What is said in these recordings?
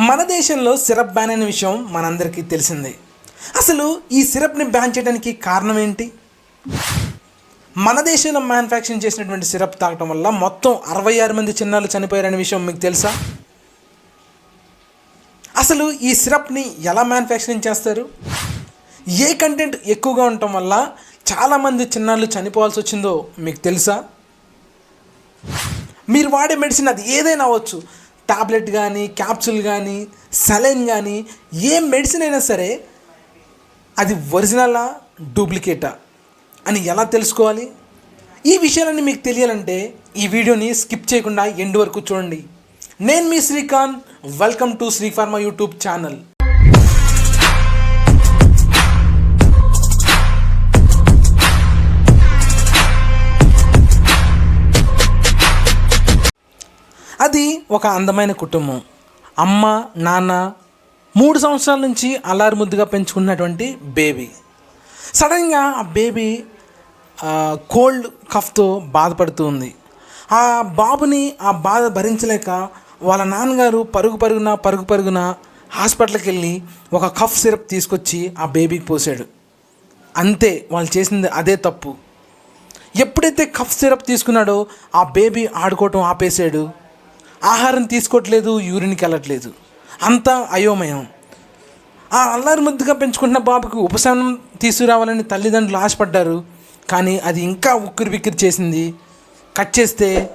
మన దేశంలో syrup ban అనే విషయం మనందరికీ తెలిసిందే. అసలు ఈ సిరప్ని బ్యాన్ చేయడానికి కారణం ఏంటి? మన దేశంలో మ్యానుఫ్యాక్చరింగ్ చేసినటువంటి సిరప్ తాగటం వల్ల మొత్తం అరవై ఆరు మంది చిన్నారులు చనిపోయారనే విషయం మీకు తెలుసా? అసలు ఈ సిరప్ని ఎలా మ్యానుఫ్యాక్చరింగ్ చేస్తారు? ఏ కంటెంట్ ఎక్కువగా ఉండటం వల్ల చాలామంది చిన్నారులు చనిపోవాల్సి వచ్చిందో మీకు తెలుసా? మీరు వాడే మెడిసిన్ అది ఏదైనా అవ్వచ్చు. టాబ్లెట్ కానీ క్యాప్సూల్ కానీ సలైన్ కానీ ఏ మెడిసిన్ అయినా సరే అది ఒరిజినలా డూప్లికేటా అని ఎలా తెలుసుకోవాలి? ఈ విషయాలన్నీ మీకు తెలియాలంటే ఈ వీడియోని స్కిప్ చేయకుండా ఎండ్ వరకు చూడండి. నేను మీ Srikanth welcome to Sri pharma YouTube channel. అది ఒక అందమైన కుటుంబం. అమ్మ నాన్న మూడు సంవత్సరాల నుంచి అల్లారు ముద్దుగా పెంచుకున్నటువంటి బేబీ. సడన్గా ఆ బేబీ కోల్డ్ కఫ్తో బాధపడుతూ ఉంది. ఆ బాబుని ఆ బాధ భరించలేక వాళ్ళ నాన్నగారు పరుగు పరుగున పరుగు పరుగున హాస్పిటల్కి వెళ్ళి ఒక కఫ్ సిరప్ తీసుకొచ్చి ఆ బేబీకి పోసాడు. అంతే వాళ్ళు చేసింది అదే తప్పు. ఎప్పుడైతే కఫ్ సిరప్ తీసుకున్నాడో ఆ బేబీ ఆడుకోవటం ఆపేసాడు. ఆహారం తీసుకోవట్లేదు యూరిన్కి వెళ్ళట్లేదు. అంతా అయోమయం. ఆ అల్లారి ముద్దుగా పెంచుకుంటున్న బాబుకు ఉపశమనం తీసుకురావాలని తల్లిదండ్రులు ఆశపడ్డారు. కానీ అది ఇంకా ఉక్కిరి బిక్కిరి చేసింది. కట్ చేస్తే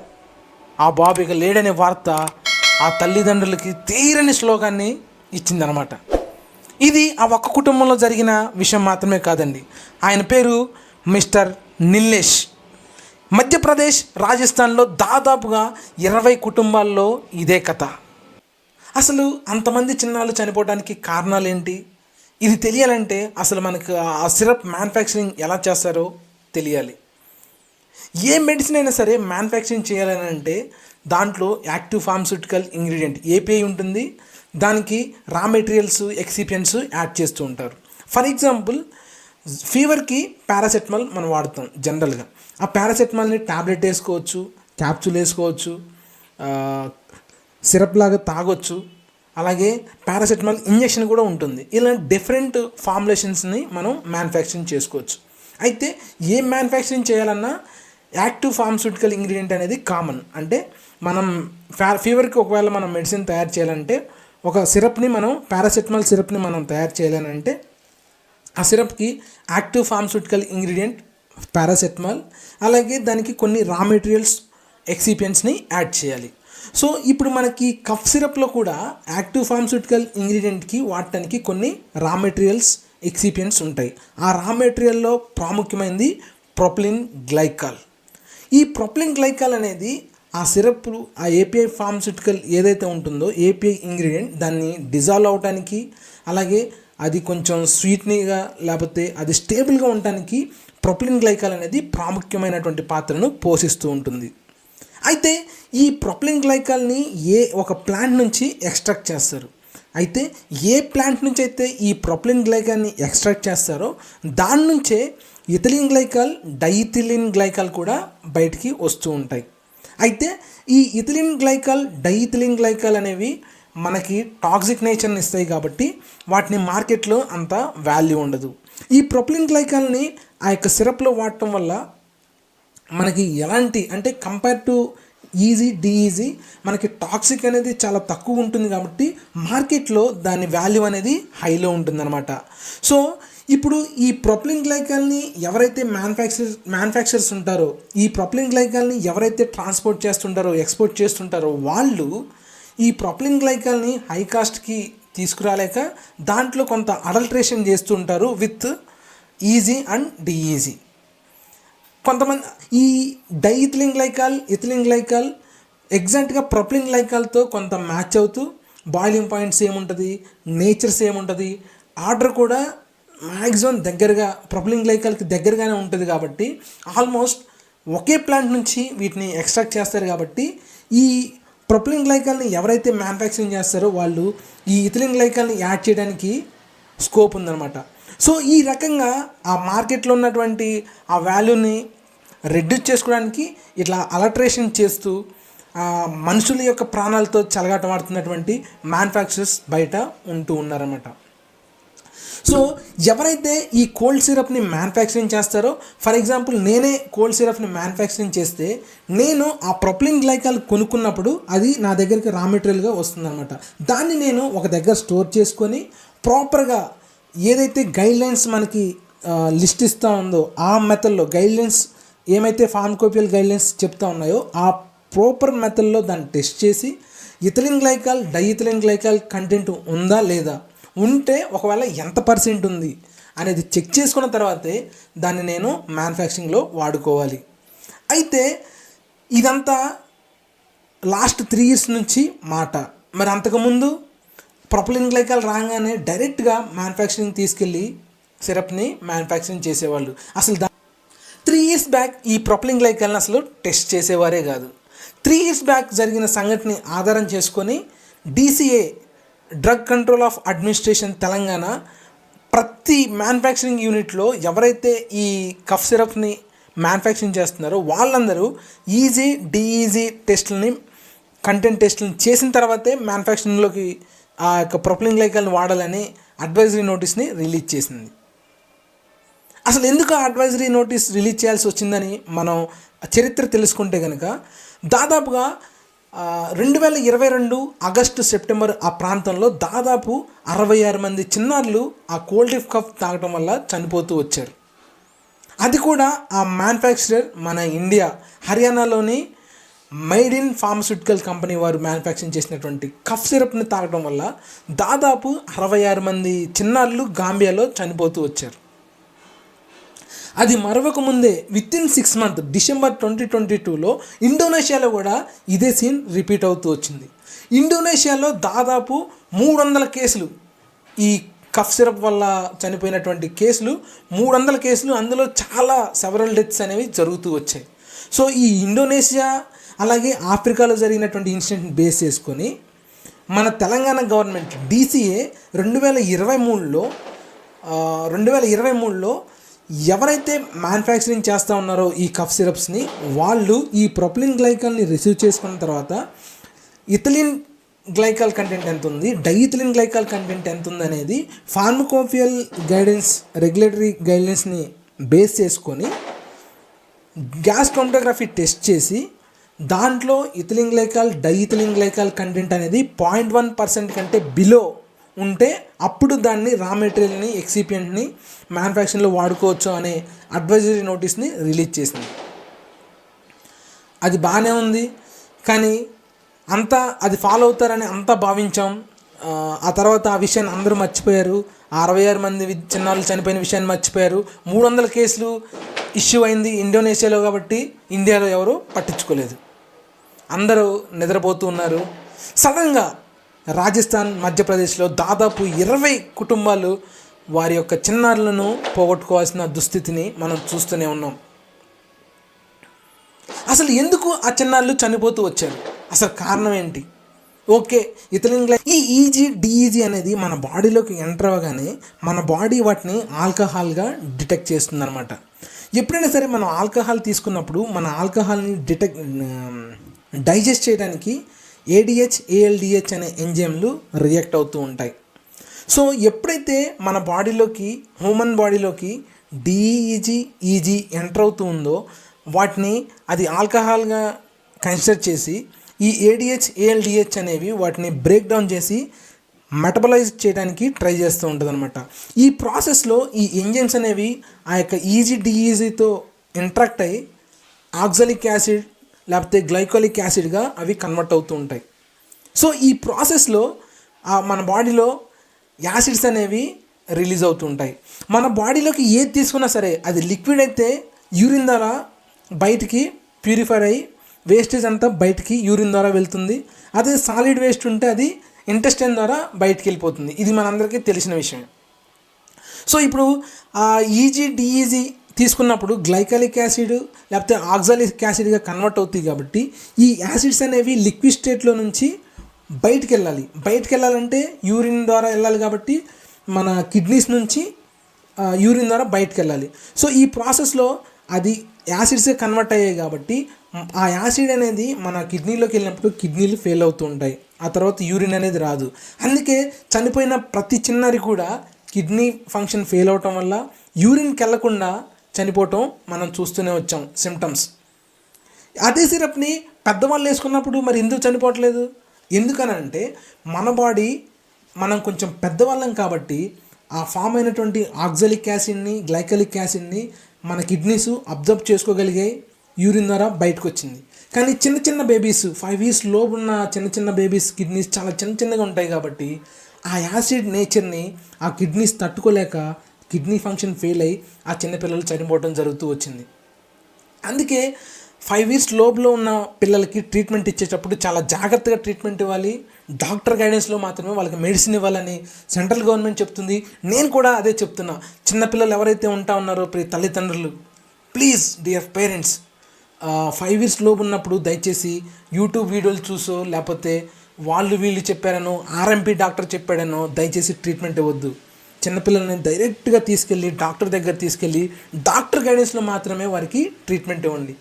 ఆ బాబు ఇక లేడనే వార్త ఆ తల్లిదండ్రులకి తీరని శ్లోకాన్ని ఇచ్చిందనమాట ఇది ఆ ఒక్క కుటుంబంలో జరిగిన విషయం మాత్రమే కాదండి. ఆయన పేరు మిస్టర్ నిల్లేష్. మధ్యప్రదేశ్ రాజస్థాన్లో దాదాపుగా ఇరవై కుటుంబాల్లో ఇదే కథ. అసలు అంతమంది చిన్నాళ్ళు చనిపోవడానికి కారణాలు ఏంటి ఇది తెలియాలంటే అసలు మనకు ఆ సిరప్ మ్యానుఫ్యాక్చరింగ్ ఎలా చేస్తారో తెలియాలి. ఏ మెడిసిన్ అయినా సరే మ్యానుఫ్యాక్చరింగ్ చేయాలని అంటే దాంట్లో యాక్టివ్ ఫార్మస్యూటికల్ ఇంగ్రీడియంట్ ఏపీఐ ఉంటుంది. దానికి రా మెటీరియల్స్ ఎక్సిపియన్స్ యాడ్ చేస్తూ ఉంటారు. ఫర్ ఎగ్జాంపుల్ ఫీవర్కి పారాసెటమాల్ మనం వాడతాం జనరల్గా. ఆ పారాసెటమాల్ని ట్యాబ్లెట్ వేసుకోవచ్చు క్యాప్సూల్ వేసుకోవచ్చు సిరప్ లాగా తాగొచ్చు. అలాగే పారాసెటమాల్ ఇంజెక్షన్ కూడా ఉంటుంది. ఇలా డిఫరెంట్ ఫార్ములేషన్స్ని మనం మ్యానుఫ్యాక్చరింగ్ చేసుకోవచ్చు. అయితే ఏ మ్యానుఫ్యాక్చరింగ్ చేయాలన్నా యాక్టివ్ ఫార్మస్యూటికల్ ఇంగ్రీడియంట్ అనేది కామన్. అంటే మనం ఫీవర్కి ఒకవేళ మనం మెడిసిన్ తయారు చేయాలంటే ఒక సిరప్ని మనం పారాసెటమాల్ సిరప్ని మనం తయారు చేయాలనంటే ఆ సిరప్కి యాక్టివ్ ఫార్మస్యూటికల్ ఇంగ్రీడియంట్ పారాసెటమాల్ అలాగే దానికి కొన్ని రా మెటీరియల్స్ ఎక్సిపియన్స్ని యాడ్ చేయాలి. సో ఇప్పుడు మనకి కఫ్ సిరప్లో కూడా యాక్టివ్ ఫార్మస్యూటికల్ ఇంగ్రీడియంట్కి వాడటానికి కొన్ని రా మెటీరియల్స్ ఎక్సిపియన్స్ ఉంటాయి. ఆ రా మెటీరియల్లో ప్రాముఖ్యమైనది ప్రొప్లిన్ గ్లైకాల్. ఈ ప్రొప్లిన్ గ్లైకాల్ అనేది ఆ సిరప్ ఆ ఏపీఐ ఫార్మస్యూటికల్ ఏదైతే ఉంటుందో ఏపీఐ ఇంగ్రీడియంట్ దాన్ని డిజాల్వ్ అవడానికి అలాగే అది కొంచెం స్వీట్నీగా లేకపోతే అది స్టేబుల్గా ఉండటానికి ప్రొపిలిన్ గ్లైకాల్ అనేది ప్రాముఖ్యమైనటువంటి పాత్రను పోషిస్తూ ఉంటుంది. అయితే ఈ ప్రొప్లిన్ గ్లైకాల్ని ఏ ఒక ప్లాంట్ నుంచి ఎక్స్ట్రాక్ట్ చేస్తారు? అయితే ఏ ప్లాంట్ నుంచి అయితే ఈ ప్రొపిలిన్ గ్లైకాల్ని ఎక్స్ట్రాక్ట్ చేస్తారో దాని నుంచే ఇథిలిన్ గ్లైకాల్ డైథిలిన్ గ్లైకాల్ కూడా బయటికి వస్తూ ఉంటాయి. అయితే ఈ ఇథిలిన్ గ్లైకాల్ డైథిలిన్ గ్లైకాల్ అనేవి మనకి టాక్సిక్ నేచర్ని ఇస్తాయి కాబట్టి వాటిని మార్కెట్లో అంత వాల్యూ ఉండదు. ఈ ప్రొప్లిన్ గ్లైకాల్ని ఆ యొక్క సిరప్లో వాడటం వల్ల మనకి ఎలాంటి అంటే కంపేర్ టు ఈజీ డిఈజీ మనకి టాక్సిక్ అనేది చాలా తక్కువ ఉంటుంది కాబట్టి మార్కెట్లో దాని వాల్యూ అనేది హైలో ఉంటుందన్నమాట. సో ఇప్పుడు ఈ ప్రొప్లిన్ గ్లైకాల్ని ఎవరైతే మ్యానుఫ్యాక్చర్ మ్యానుఫ్యాక్చర్స్ ఉంటారో ఈ ప్రొప్లిన్ గ్లైకాల్ని ఎవరైతే ట్రాన్స్పోర్ట్ చేస్తుంటారో ఎక్స్పోర్ట్ చేస్తుంటారో వాళ్ళు ఈ ప్రొప్లిన్ గ్లైకాల్ని హై కాస్ట్కి తీసుకురాలేక దాంట్లో కొంత అడల్ట్రేషన్ చేస్తుంటారు విత్ ఈజీ అండ్ డిఈజీ కొంతమంది ఈ డైఇథిలిన్ గ్లైకాల్ ఇథిలింగ్ గ్లైకాల్ ఎగ్జాక్ట్గా ప్రొప్లిన్ గ్లైకాల్తో కొంత మ్యాచ్ అవుతూ బాయిలింగ్ పాయింట్స్ ఏముంటుంది నేచర్స్ ఏముంటుంది ఆర్డర్ కూడా మ్యాక్సిమం దగ్గరగా ప్రొప్లిన్ గ్లైకాల్కి దగ్గరగానే ఉంటుంది కాబట్టి ఆల్మోస్ట్ ఒకే ప్లాంట్ నుంచి వీటిని ఎక్స్ట్రాక్ట్ చేస్తారు కాబట్టి ఈ ప్రొప్లిన్ గ్లైకాల్ని ఎవరైతే మ్యానుఫ్యాక్చరింగ్ చేస్తారో వాళ్ళు ఈ ఇథిలిన్ గ్లైకాల్ని యాడ్ చేయడానికి స్కోప్ ఉందన్నమాట. సో ఈ రకంగా ఆ మార్కెట్లో ఉన్నటువంటి ఆ వాల్యూని రెడ్యూస్ చేసుకోవడానికి ఇట్లా అలట్రేషన్ చేస్తూ మనుషుల యొక్క ప్రాణాలతో చెలగాటమాడుతున్నటువంటి మ్యానుఫ్యాక్చరర్స్ బయట ఉంటూ ఉన్నారన్నమాట. సో ఎవరైతే ఈ కోల్డ్ సిరప్ని మ్యానుఫ్యాక్చరింగ్ చేస్తారో ఫర్ ఎగ్జాంపుల్ నేనే కోల్డ్ సిరప్ని మ్యానుఫ్యాక్చరింగ్ చేస్తే నేను ఆ ప్రొప్లిన్ గ్లైకాల్ కొనుక్కున్నప్పుడు అది నా దగ్గరికి రా మెటీరియల్గా వస్తుందన్నమాట. దాన్ని నేను ఒక దగ్గర స్టోర్ చేసుకొని ప్రాపర్గా ఏదైతే గైడ్లైన్స్ మనకి లిస్ట్ ఇస్తూ ఉందో ఆ మెథడ్లో గైడ్లైన్స్ ఏమైతే ఫార్మకోపియల్ గైడ్లైన్స్ చెప్తా ఉన్నాయో ఆ ప్రాపర్ మెథడ్లో దాన్ని టెస్ట్ చేసి ethylene glycol diethylene glycol content ఉందా లేదా ఉంటే ఒకవేళ ఎంత పర్సెంట్ ఉంది అనేది చెక్ చేసుకున్న తర్వాతే దాన్ని నేను మ్యానుఫ్యాక్చరింగ్లో వాడుకోవాలి. అయితే ఇదంతా లాస్ట్ త్రీ ఇయర్స్ నుంచి మాట. మరి అంతకుముందు ప్రొపలిన్ గ్లైకాల్ రాగానే డైరెక్ట్గా మ్యానుఫ్యాక్చరింగ్ తీసుకెళ్ళి సిరప్ని మ్యానుఫ్యాక్చరింగ్ చేసేవాళ్ళు. అసలు దా త్రీ ఇయర్స్ బ్యాక్ ఈ ప్రొపలిన్ గ్లైకాల్ని అసలు టెస్ట్ చేసేవారే కాదు. త్రీ ఇయర్స్ బ్యాక్ జరిగిన సంఘటన ఆధారం చేసుకొని DCA drug control of administration Telangana ప్రతి మ్యానుఫ్యాక్చరింగ్ యూనిట్లో ఎవరైతే ఈ కఫ్ సిరప్ని మ్యానుఫ్యాక్చరింగ్ చేస్తున్నారో వాళ్ళందరూ ఈజీ డిఈజీ టెస్ట్లని కంటెంట్ టెస్టులను చేసిన తర్వాతే మ్యానుఫ్యాక్చరింగ్లోకి ఆ యొక్క ప్రొపలిన్ లైకల్ని వాడాలని అడ్వైజరీ నోటీస్ని రిలీజ్ చేసింది. అసలు ఎందుకు అడ్వైజరీ నోటీస్ రిలీజ్ చేయాల్సి వచ్చిందని మనం చరిత్ర తెలుసుకుంటే కనుక దాదాపుగా రెండు వేల ఇరవై రెండు ఆగస్టు సెప్టెంబర్ ఆ ప్రాంతంలో దాదాపు అరవై ఆరు మంది చిన్నారులు ఆ కోల్డ్ కఫ్ తాగటం వల్ల చనిపోతూ వచ్చారు. అది కూడా ఆ మ్యానుఫ్యాక్చరర్ మన ఇండియా హర్యానాలోని మేడ్ ఇన్ ఫార్మస్యూటికల్ కంపెనీ వారు మ్యానుఫ్యాక్చరింగ్ చేసినటువంటి కఫ్ సిరప్ని తాగడం వల్ల దాదాపు అరవై ఆరు మంది చిన్నారులు గాంబియాలో చనిపోతూ వచ్చారు. అది మరొక ముందే with in six month December twenty twenty టూలో ఇండోనేషియాలో కూడా ఇదే సీన్ రిపీట్ అవుతూ వచ్చింది. ఇండోనేషియాలో దాదాపు మూడు వందల కేసులు ఈ కఫ్ సిరప్ వల్ల చనిపోయినటువంటి కేసులు మూడు వందల కేసులు అందులో చాలా సెవరల్ డెత్స్ అనేవి జరుగుతూ వచ్చాయి. సో ఈ ఇండోనేషియా అలాగే ఆఫ్రికాలో జరిగినటువంటి ఇన్సిడెంట్ని బేస్ చేసుకొని మన తెలంగాణ గవర్నమెంట్ డీసీఏ రెండు వేల ఇరవై మూడులో రెండు వేల ఇరవై మూడులో ఎవరైతే మ్యానుఫ్యాక్చరింగ్ చేస్తూ ఉన్నారో ఈ కఫ్ సిరప్స్ని వాళ్ళు ఈ ప్రొప్లిన్ గ్లైకాల్ని రిసీవ్ చేసుకున్న తర్వాత ఇథలిన్ గ్లైకాల్ కంటెంట్ ఎంత ఉంది డైఇథిలిన్ గ్లైకాల్ కంటెంట్ ఎంత ఉంది అనేది ఫార్మకోఫియల్ గైడెన్స్ రెగ్యులేటరీ గైడెన్స్ని బేస్ చేసుకొని గ్యాస్ క్రోమటోగ్రఫీ టెస్ట్ చేసి దాంట్లో ethylene glycol diethylene glycol content అనేది పాయింట్ వన్ పర్సెంట్ కంటే బిలో ఉంటే అప్పుడు దాన్ని రా మెటీరియల్ని ఎక్సిపియంట్ని మ్యానుఫ్యాక్చరింగ్లో వాడుకోవచ్చు అనే అడ్వైజరీ నోటీస్ని రిలీజ్ చేసింది. అది బాగానే ఉంది కానీ అంతా అది ఫాలో అవుతారని అంతా భావించాం. ఆ, తర్వాత ఆ విషయాన్ని అందరూ మర్చిపోయారు. అరవై ఆరు మంది వి- చిన్నారులు చనిపోయిన విషయాన్ని మర్చిపోయారు. మూడు వందల కేసులు ఇష్యూ అయింది ఇండోనేషియాలో కాబట్టి ఇండియాలో ఎవరు పట్టించుకోలేదు. అందరూ నిద్రపోతూ ఉన్నారు. సడన్గా రాజస్థాన్ మధ్యప్రదేశ్లో దాదాపు ఇరవై కుటుంబాలు వారి యొక్క చిన్నారులను పోగొట్టుకోవాల్సిన దుస్థితిని మనం చూస్తూనే ఉన్నాం. అసలు ఎందుకు ఆ చిన్నారులు చనిపోతూ వచ్చారు? అసలు కారణం ఏంటి? ఓకే ఇథిలిన్ గ్లై ఈ ఈజీ డిఈజీ అనేది మన బాడీలోకి ఎంటర్ అవ్వగానే మన బాడీ వాటిని ఆల్కహాల్గా డిటెక్ట్ చేస్తుంది అనమాట ఎప్పుడైనా సరే మనం ఆల్కహాల్ తీసుకున్నప్పుడు మన ఆల్కహాల్ని డిటెక్ట్ డైజెస్ట్ చేయడానికి ఏడిహెచ్ ఏఎల్డిహెచ్ అనే ఎంజైమ్లు రియాక్ట్ అవుతూ ఉంటాయి. సో ఎప్పుడైతే మన బాడీలోకి హ్యూమన్ బాడీలోకి డిఈజీ ఈజీ ఎంటర్ అవుతూ ఉందో వాటిని అది ఆల్కహాల్గా కన్సిడర్ చేసి ఈ ఏడిహెచ్ ఏఎల్డిహెచ్ అనేవి వాటిని బ్రేక్ డౌన్ చేసి మెటబలైజ్ చేయడానికి ట్రై చేస్తూ ఉంటుంది అనమాట ఈ ప్రాసెస్లో ఈ ఎంజైమ్స్ అనేవి ఆ యొక్క ఈజీ డిఈజీతో ఇంట్రాక్ట్ అయ్యి ఆక్సలిక్ యాసిడ్ లేకపోతే గ్లైకోలిక్ యాసిడ్గా అవి కన్వర్ట్ అవుతూ ఉంటాయి. సో ఈ ప్రాసెస్లో ఆ మన బాడీలో యాసిడ్స్ అనేవి రిలీజ్ అవుతుంటాయి మన బాడీలోకి ఏది తీసుకున్నా సరే అది లిక్విడ్ అయితే యూరిన్ ద్వారా బయటికి ప్యూరిఫై అయ్యి వేస్టేజ్ అంతా బయటికి యూరిన్ ద్వారా వెళ్తుంది. అదే సాలిడ్ వేస్ట్ ఉంటే అది ఇంటెస్టైన్ ద్వారా బయటికి వెళ్ళిపోతుంది. ఇది మనందరికీ తెలిసిన విషయం. సో ఇప్పుడు ఆ ఈజీ డిఈజీ తీసుకున్నప్పుడు గ్లైకాలిక్ యాసిడ్ లేకపోతే ఆక్సాలిక్ యాసిడ్గా కన్వర్ట్ అవుతాయి కాబట్టి ఈ యాసిడ్స్ అనేవి లిక్విడ్ స్టేట్లో నుంచి బయటికి వెళ్ళాలి బయటికి వెళ్ళాలంటే యూరిన్ ద్వారా వెళ్ళాలి కాబట్టి మన కిడ్నీస్ నుంచి యూరిన్ ద్వారా బయటకు వెళ్ళాలి సో ఈ ప్రాసెస్లో అది యాసిడ్స్గా కన్వర్ట్ అయ్యాయి కాబట్టి ఆ యాసిడ్ అనేది మన కిడ్నీలోకి వెళ్ళినప్పుడు కిడ్నీలు ఫెయిల్ అవుతూ ఉంటాయి. ఆ తర్వాత యూరిన్ అనేది రాదు. అందుకే చనిపోయిన ప్రతి చిన్నారి కూడా కిడ్నీ ఫంక్షన్ ఫెయిల్ అవటం వల్ల యూరిన్కి వెళ్ళకుండా చనిపోవటం మనం చూస్తూనే వచ్చాం సిమ్టమ్స్ అదే సిరప్ని పెద్దవాళ్ళు వేసుకున్నప్పుడు మరి ఎందుకు చనిపోవట్లేదు? ఎందుకనంటే మన బాడీ మనం కొంచెం పెద్దవాళ్ళం కాబట్టి ఆ ఫామ్ అయినటువంటి ఆక్సలిక్ యాసిడ్ని గ్లైకలిక్ యాసిడ్ని మన కిడ్నీస్ అబ్జర్వ్ చేసుకోగలిగాయి యూరిన్ ద్వారా బయటకు వచ్చింది కానీ చిన్న చిన్న బేబీస్ ఫైవ్ ఇయర్స్ లోపు ఉన్న చిన్న చిన్న బేబీస్ కిడ్నీస్ చాలా చిన్న చిన్నగా ఉంటాయి కాబట్టి ఆ యాసిడ్ నేచర్ని ఆ కిడ్నీస్ తట్టుకోలేక కిడ్నీ ఫంక్షన్ ఫెయిల్ అయ్యి ఆ చిన్నపిల్లలు చనిపోవడం జరుగుతూ వచ్చింది. అందుకే ఫైవ్ ఇయర్స్ లోపులో ఉన్న పిల్లలకి ట్రీట్మెంట్ ఇచ్చేటప్పుడు చాలా జాగ్రత్తగా ట్రీట్మెంట్ ఇవ్వాలి. డాక్టర్ గైడెన్స్లో మాత్రమే వాళ్ళకి మెడిసిన్ ఇవ్వాలని సెంట్రల్ గవర్నమెంట్ చెప్తుంది. నేను కూడా అదే చెప్తున్నా. చిన్నపిల్లలు ఎవరైతే ఉంటా ఉన్నారో ప్రి తల్లిదండ్రులు please dear parents five years లోపు ఉన్నప్పుడు దయచేసి యూట్యూబ్ వీడియోలు చూసో లేకపోతే వాళ్ళు వీళ్ళు చెప్పారనో ఆర్ఎంపీ డాక్టర్ చెప్పాడనో దయచేసి ట్రీట్మెంట్ ఇవ్వద్దు. చిన్నపిల్లల్ని డైరెక్ట్గా తీసుకెళ్ళి డాక్టర్ దగ్గర తీసుకెళ్ళి డాక్టర్ గైడెన్స్లో మాత్రమే వారికి ట్రీట్మెంట్ ఇవ్వండి.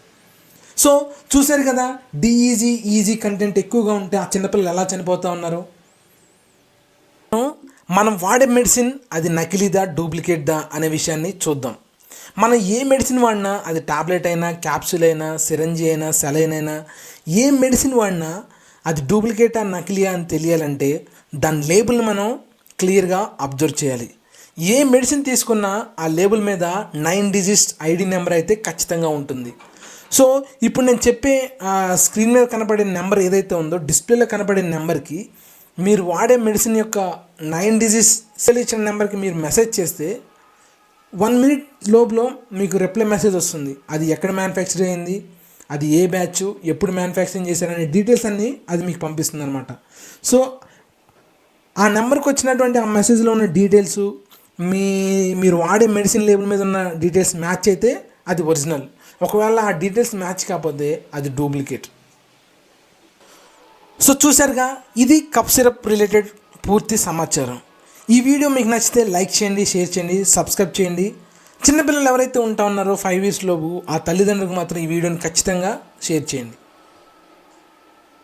సో చూశారు కదా డిఈజీ ఈజీ కంటెంట్ ఎక్కువగా ఉంటే ఆ చిన్నపిల్లలు ఎలా చనిపోతూ ఉన్నారు? మనం వాడే మెడిసిన్ అది నకిలీదా డూప్లికేట్దా అనే విషయాన్ని చూద్దాం. మనం ఏ మెడిసిన్ వాడినా అది టాబ్లెట్ అయినా క్యాప్సూల్ అయినా సిరంజీ అయినా సెలైన్ అయినా ఏ మెడిసిన్ వాడినా అది డూప్లికేటా నకిలీయా అని తెలియాలంటే దాని లేబుల్ మనం క్లియర్గా అబ్జర్వ్ చేయాలి. ఏ మెడిసిన్ తీసుకున్నా ఆ లేబుల్ మీద నైన్ డిజిట్ ఐడి నెంబర్ అయితే ఖచ్చితంగా ఉంటుంది. సో ఇప్పుడు నేను చెప్పే ఆ స్క్రీన్ మీద కనపడే నెంబర్ ఏదైతే ఉందో డిస్ప్లేలో కనపడే నెంబర్కి మీరు వాడే మెడిసిన్ యొక్క నైన్ డిజీస్ ఇచ్చిన నెంబర్కి మీరు మెసేజ్ చేస్తే వన్ మినిట్ లోపులో మీకు రిప్లై మెసేజ్ వస్తుంది. అది ఎక్కడ మ్యానుఫ్యాక్చర్ అయింది అది ఏ బ్యాచ్ ఎప్పుడు మ్యానుఫ్యాక్చరింగ్ చేశారనే డీటెయిల్స్ అన్నీ అది మీకు పంపిస్తుంది అనమాట సో ఆ నెంబర్కి వచ్చినటువంటి ఆ మెసేజ్లో ఉన్న డీటెయిల్స్ మీ మీరు వాడే మెడిసిన్ లేబుల్ మీద ఉన్న డీటెయిల్స్ మ్యాచ్ అయితే అది ఒరిజినల్ ఒకవేళ ఆ డీటెయిల్స్ మ్యాచ్ కాకపోతే అది డూప్లికేట్ సో చూసారుగా ఇది కప్ సిరప్ రిలేటెడ్ పూర్తి సమాచారం. ఈ వీడియో మీకు నచ్చితే లైక్ చేయండి షేర్ చేయండి సబ్స్క్రైబ్ చేయండి. చిన్నపిల్లలు ఎవరైతే ఉంటా ఉన్నారో ఫైవ్ ఇయర్స్ లోపు ఆ తల్లిదండ్రులకు మాత్రం ఈ వీడియోని ఖచ్చితంగా షేర్ చేయండి.